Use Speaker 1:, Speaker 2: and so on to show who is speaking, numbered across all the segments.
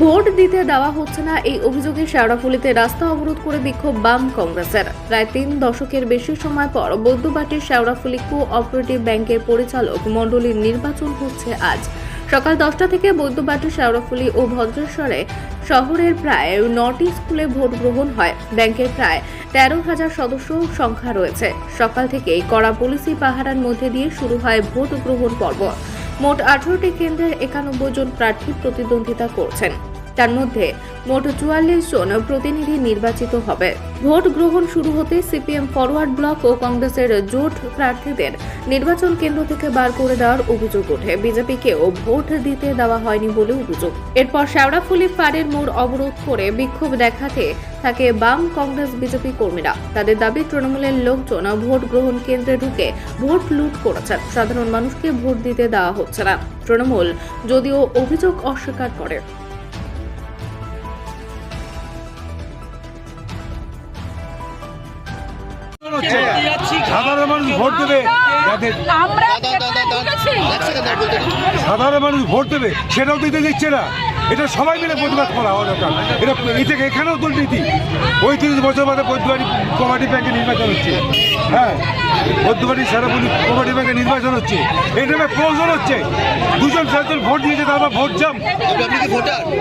Speaker 1: Vote দিতে দেওয়া হচ্ছে না এই অভিযোগে শেওড়াফুলিতে রাস্তা অবরোধ করে বিক্ষোভ বাম কংগ্রেসের। প্রায় তিন দশকের বেশি সময় পর বৈদ্যবাটির শেওড়াফুলি কো অপারেটিভ ব্যাংকের পরিচালক মণ্ডলীর নির্বাচন হচ্ছে আজ। সকাল দশটা থেকে বৈদ্যবাটি শেওড়াফুলি ও ভদ্রেশ্বরে শহরের প্রায় নটি স্কুলে ভোট গ্রহণ হয়। ব্যাংকের প্রায় তেরো হাজার সদস্য সংখ্যা রয়েছে। সকাল থেকেই কড়া পুলিশি পাহারার মধ্যে দিয়ে শুরু হয় ভোট গ্রহণ পর্ব। মোট আঠারোটি কেন্দ্রের একানব্বই জন প্রার্থী প্রতিদ্বন্দ্বিতা করছেন। তার মধ্যে মোট চুয়াল্লিশ জন প্রতিনিধি নির্বাচিত হবে। ভোট গ্রহণ শুরু হতে সিপিএম ফরওয়ার্ড ব্লক ও কংগ্রেসের জোট প্রার্থীদের নির্বাচন কেন্দ্র থেকে বার করে দেওয়ার অভিযোগ ওঠে। বিজেপিকেও ভোট দিতে দেওয়া হয়নি বলে অভিযোগ। এরপর শেওড়াফুলি ফাঁড়ের মোড় অবরোধ করে বিক্ষোভ দেখাতে থাকে বাম কংগ্রেস বিজেপি কর্মীরা। তাদের দাবি, তৃণমূলের লোকজন ভোট গ্রহণ কেন্দ্রে ঢুকে ভোট লুট করেছেন। সাধারণ মানুষকে ভোট দিতে দেওয়া হচ্ছে না। তৃণমূল যদিও অভিযোগ অস্বীকার করে।
Speaker 2: সাধারণ মানুষ ভোট দেবে যাদের সাধারণ মানুষ ভোট দেবে সেটাও দিতে দিচ্ছে না। এটা সবাই মিলে প্রতিবাদ করা হওয়া দরকার। এটা থেকে এখানেও দুর্নীতি। পঁয়ত্রিশ বছর বাদে বৈদ্যবাড়ি কমাটি ব্যাংকে নির্বাচন হচ্ছে। হ্যাঁ বৈদ্যবাড়ি সারাপুলি কমাটি ব্যাংকে নির্বাচন হচ্ছে। এই নামে প্রয়োজন হচ্ছে। দুজন চারজন ভোট দিয়েছে তারপর ভোট জাম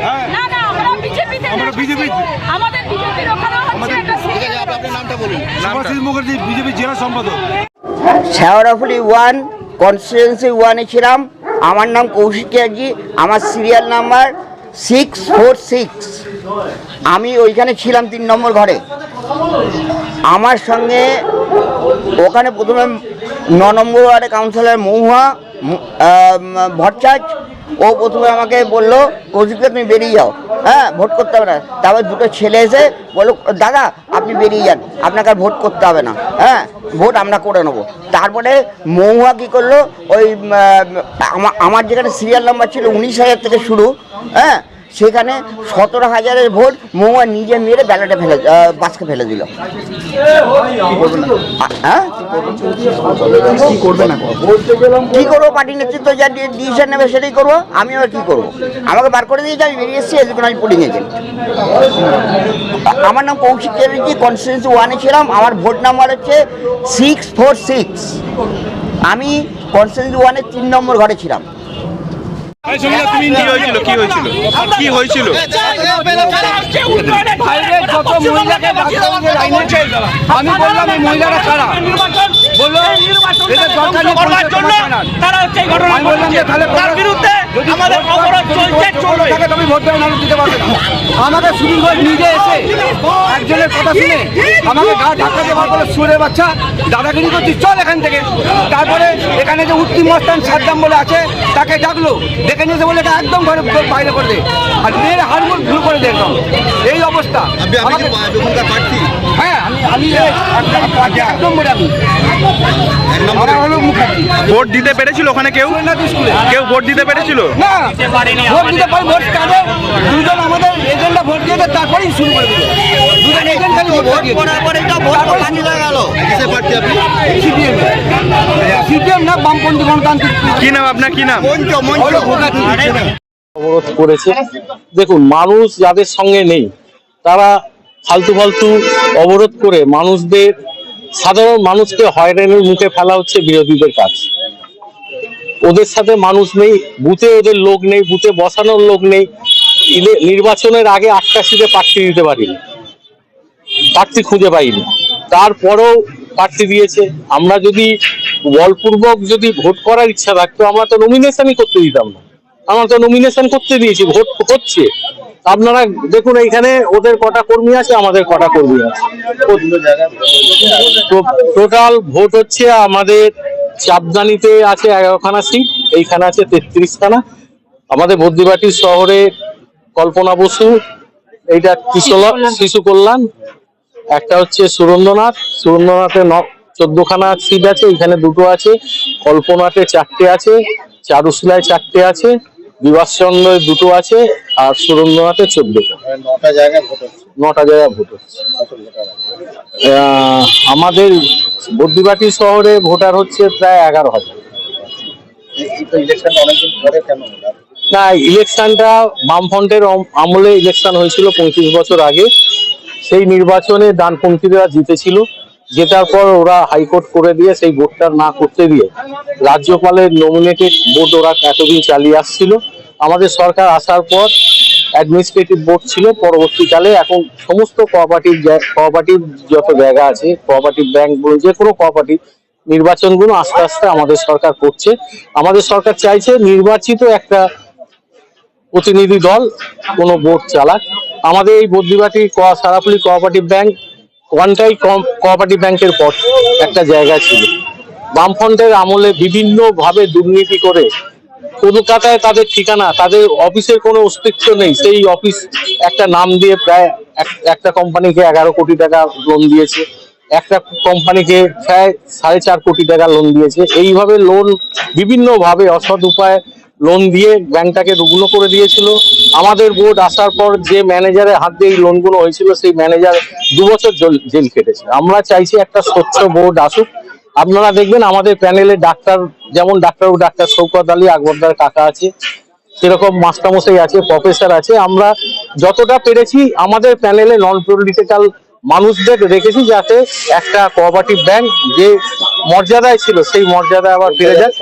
Speaker 2: হ্যাঁ।
Speaker 3: না না আমরা বিজেপি আমাদের বিজেপির ওখানে
Speaker 4: নামটা বলুন।
Speaker 2: মুখার্জি বিজেপি জেলা সম্পাদক।
Speaker 5: শেওড়াফুলি ওয়ান কনস্টিটুয়েন্সি ওয়ানে ছিলাম। আমার নাম কৌশিক চ্যাটার্জি আমার serial number six four six. আমি ওইখানে ছিলাম তিন নম্বর ঘরে। আমার সঙ্গে ওখানে প্রথমে ন নম্বর ওয়ার্ডে কাউন্সিলর মৌহা মু- আহ, ভট্টাচ ও প্রথমে আমাকে বলল, কৌশিকদা, তুমি বেরিয়ে যাও। হ্যাঁ ভোট করতে হবে না। তারপর দুটো ছেলে এসে বলো দাদা, আপনি বেরিয়ে যান। আপনাকে আর ভোট করতে হবে না। হ্যাঁ ভোট আমরা করে নেব। তারপরে মহুয়া কী করল, ওই আমার যেখানে সিরিয়াল নাম্বার ছিল, উনিশ হাজার থেকে শুরু। হ্যাঁ সেখানে সতেরো হাজারের ভোট মহুয়া নিজে মেরে ব্যালটে ফেলে বাসকে ফেলে দিল। হ্যাঁ? কি করব পার্টি নেতৃত্ব যা ডিসিশন নেবে সেটাই করব। আমি আবার কি করব? আমাকে বার করে দিয়েছে আমি বেরিয়ে এসেছি এদিকে আমি পোলিং এজেন্ট আমার নাম কৌশিক চ্যাটার্জি কনস্টিটুয়েন্সি ওয়ানে ছিলাম। আমার ভোট নাম্বার হচ্ছে সিক্স ফোর সিক্স আমি কনস্টিটুয়েন্সি ওয়ানের তিন নম্বর ঘরে ছিলাম।
Speaker 6: কি হয়েছিল? কি হয়েছিল? কি হয়েছিল?
Speaker 7: লাইনে আমি বললাম এই মহিলারা কারা? বলল বললাম যে তাহলে তার বিরুদ্ধে আমাদের অবরোধ চলছে চলবে। তুমি ভোট দেবে দিতে পারবে না। আমাকে সুনীল ঘোষ নিজে এসে একজনের কথা শুনে আমাকে গা দিয়ে বার করে সুরে বাচ্চা দাদাগিরি করছিস চল এখান থেকে। তারপরে এখানে যে উত্তিম মস্তান সাদ্দাম বলে আছে তাকে ডাকলো ডেকে নিয়ে এসে বলে এটা একদম ঘরে বাইরে করে দে। আর মেয়ের হাড়গুলো ভুল করে দে একদম। এই অবস্থা। আমাকে
Speaker 4: কি ওখানকার প্রার্থী
Speaker 7: হ্যাঁ আমি
Speaker 4: এক নম্বরে
Speaker 6: ভোট দিতে পেরেছিল ওখানে কেউ? কেউ ভোট দিতে পেরেছিল?
Speaker 7: না ভোট দিতে পারি ভোট কাটে দুজন আমাদের এজেন্টরা ভোট দিয়ে তারপরেই শুরু করে দিল। দুজন এজেন্ট খালি ভোট দিয়ে
Speaker 4: কিসের প্রার্থী আপনি?
Speaker 7: সিপিএম। সিপিএম না বামপন্থী গণতান্ত্রিক
Speaker 6: কি নাম আপনার? কি নাম?
Speaker 4: মঞ্চ মঞ্চ।
Speaker 8: অবরোধ করেছে। দেখুন মানুষ যাদের সঙ্গে নেই তারা ফালতু ফালতু অবরোধ করে মানুষদের, সাধারণ মানুষকে হয়রানির মুখে ফেলা হচ্ছে বিরোধীদের কাজ। ওদের সাথে মানুষ নেই, বুথে ওদের লোক নেই, বুথে বসানোর লোক নেই। নির্বাচনের আগে আটটা সিটে প্রার্থী দিতে পারিনি। প্রার্থী খুঁজে পাইনি। তারপরেও প্রার্থী দিয়েছে। আমরা যদি বলপূর্বক যদি ভোট করার ইচ্ছা থাকতো, আমরা তো নমিনেশনই করতে দিতাম না। আমরা তো নমিনেশন করতে দিয়েছি, ভোট হচ্ছে। আপনারা দেখুন এইখানে ওদের কটা কর্মী আছে, আমাদের কটা কর্মী আছে। টোটাল ভোট হচ্ছে আমাদের চাপদানিতে আছে এগারোখানা সিট, এইখানে আছে তেত্রিশখানা। আমাদের বদ্রিবাটি শহরে কল্পনা বসু, এইটা শিশু কল্যাণ, একটা হচ্ছে সুরেন্দ্রনাথ, সুরেন্দ্রনাথে ন, চোদ্দখানা সিট আছে এখানে দুটো আছে, কল্পনাতে চারটে আছে, চারুশিলায় চারটে আছে। বিভাসচন্দ্রের দুটো আছে আর সুরেন্দ্রনাথে চোদ্দটা।
Speaker 4: নটা জায়গায় ভোট হচ্ছে।
Speaker 8: নটা জায়গায় ভোট হচ্ছে। আমাদের বদ্রিবাটি শহরে ভোটার হচ্ছে প্রায় এগারো হাজার? না ইলেকশনটা বামফ্রন্টের আমলে ইলেকশন হয়েছিল পঁয়ত্রিশ বছর আগে। সেই নির্বাচনে ডানপন্থীরা জিতেছিল। জেতার পর ওরা হাইকোর্ট করে দিয়ে সেই ভোটটা না করতে দিয়ে রাজ্যপালের নমিনেটেড বোর্ড ওরা এতদিন চালিয়ে আসছিল। আমাদের সরকার আসার পর অ্যাডমিনিস্ট্রেটিভ বোর্ড ছিল, পরবর্তীকালে এখন সমস্ত কোঅপারেটিভ কোঅপারেটিভ যত জায়গা আছে কোঅপারেটিভ ব্যাংক বলুন, যে কোনো কোঅপারেটিভ নির্বাচনগুলো আস্তে আস্তে আমাদের সরকার করছে। আমাদের সরকার চাইছে নির্বাচিত একটা প্রতিনিধি দল, কোনো বোর্ড চালাক। আমাদের এই বদ্রিবাটি, ক- সারাপুলি কোঅপারেটিভ ব্যাংক ওয়ানটাই কোঅপারেটিভ ব্যাংকের পর একটা জায়গা ছিল। বামফ্রন্টের আমলে বিভিন্ন ভাবে দুর্নীতি করে কলকাতায় তাদের ঠিকানা, তাদের অফিসের কোনো অস্তিত্ব নেই। সেই অফিস একটা নাম দিয়ে প্রায় এক- একটা কোম্পানিকে এগারো কোটি টাকা লোন দিয়েছে। একটা কোম্পানিকে প্রায় সাড়ে চার কোটি টাকা লোন দিয়েছে। এইভাবে লোন বিভিন্নভাবে অসৎ উপায়ে লোন দিয়ে ব্যাংকটাকে রুগ্ন করে দিয়েছিল। আমাদের বোর্ড আসার পর যে ম্যানেজারের হাত দিয়ে এই লোনগুলো হয়েছিল, সেই ম্যানেজার দু বছর জেল কেটেছে আমরা চাইছি একটা স্বচ্ছ বোর্ড আসুক। আপনারা দেখবেন আমাদের প্যানেলে ডাক্তার, যেমন ডাক্তার ডাক্তার শৌকত আলী, আকবরদার কাকা আছে, সেরকম মাস্টারমশাই আছে প্রফেসর আছে। আমরা যতটা পেরেছি আমাদের প্যানেলে নন পলিটিক্যাল মানুষদের রেখেছি যাতে একটা কোঅপারেটিভ ব্যাংক যে মর্যাদায় ছিল সেই মর্যাদায় আবার ফিরে যায়।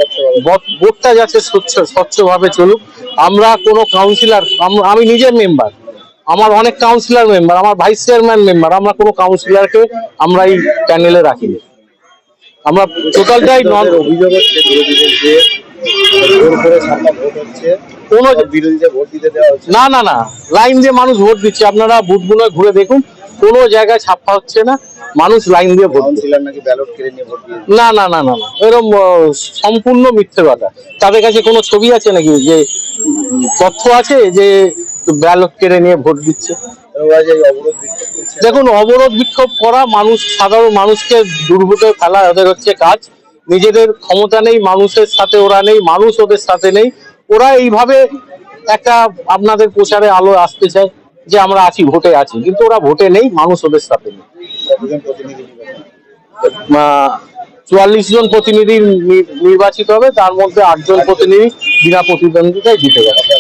Speaker 8: বোর্ডটা যাতে স্বচ্ছ স্বচ্ছভাবে চলুক। আমরা কোনো কাউন্সিলর আমি নিজের মেম্বার আমার অনেক কাউন্সিলর মেম্বার আমার ভাইস চেয়ারম্যান মেম্বার আমরা কোনো কাউন্সিলরকে আমরা এই প্যানেলে রাখিনি। আমরা টোটালটাই নন
Speaker 4: অভিযোগ হচ্ছে যে জোর করে সামনে ভোট হচ্ছে
Speaker 8: কোনো
Speaker 4: বিরোধীদের ভোট দিতে দেওয়া
Speaker 8: না না না। লাইন দিয়ে মানুষ ভোট দিচ্ছে। আপনারা বুথগুলো ঘুরে দেখুন। কোনো জায়গায় ছাপ্পা হচ্ছে না মানুষ লাইন দিয়ে ভোট না না না না এরকম সম্পূর্ণ মিথ্যে কথা। তাদের কাছে কোনো ছবি আছে নাকি যে তথ্য আছে যে ব্যালট কেড়ে নিয়ে ভোট দিচ্ছে? দেখুন অবরোধ বিক্ষোভ করা মানুষ সাধারণ মানুষকে দুর্ভোগে ফেলা ওদের হচ্ছে কাজ। নিজেদের ক্ষমতা নেই মানুষের সাথে ওরা নেই মানুষ ওদের সাথে নেই। ওরা এইভাবে একটা আপনাদের প্রচারে আলো আসতে চায়। যে আমরা আছি, ভোটে আছি, কিন্তু ওরা ভোটে নেই, মানুষ ওদের সাথে নেই। চুয়াল্লিশ জন প্রতিনিধি নির্বাচিত হবে, তার মধ্যে আটজন প্রতিনিধি বিনা প্রতিদ্বন্দ্বিতায় জিতে গেছে।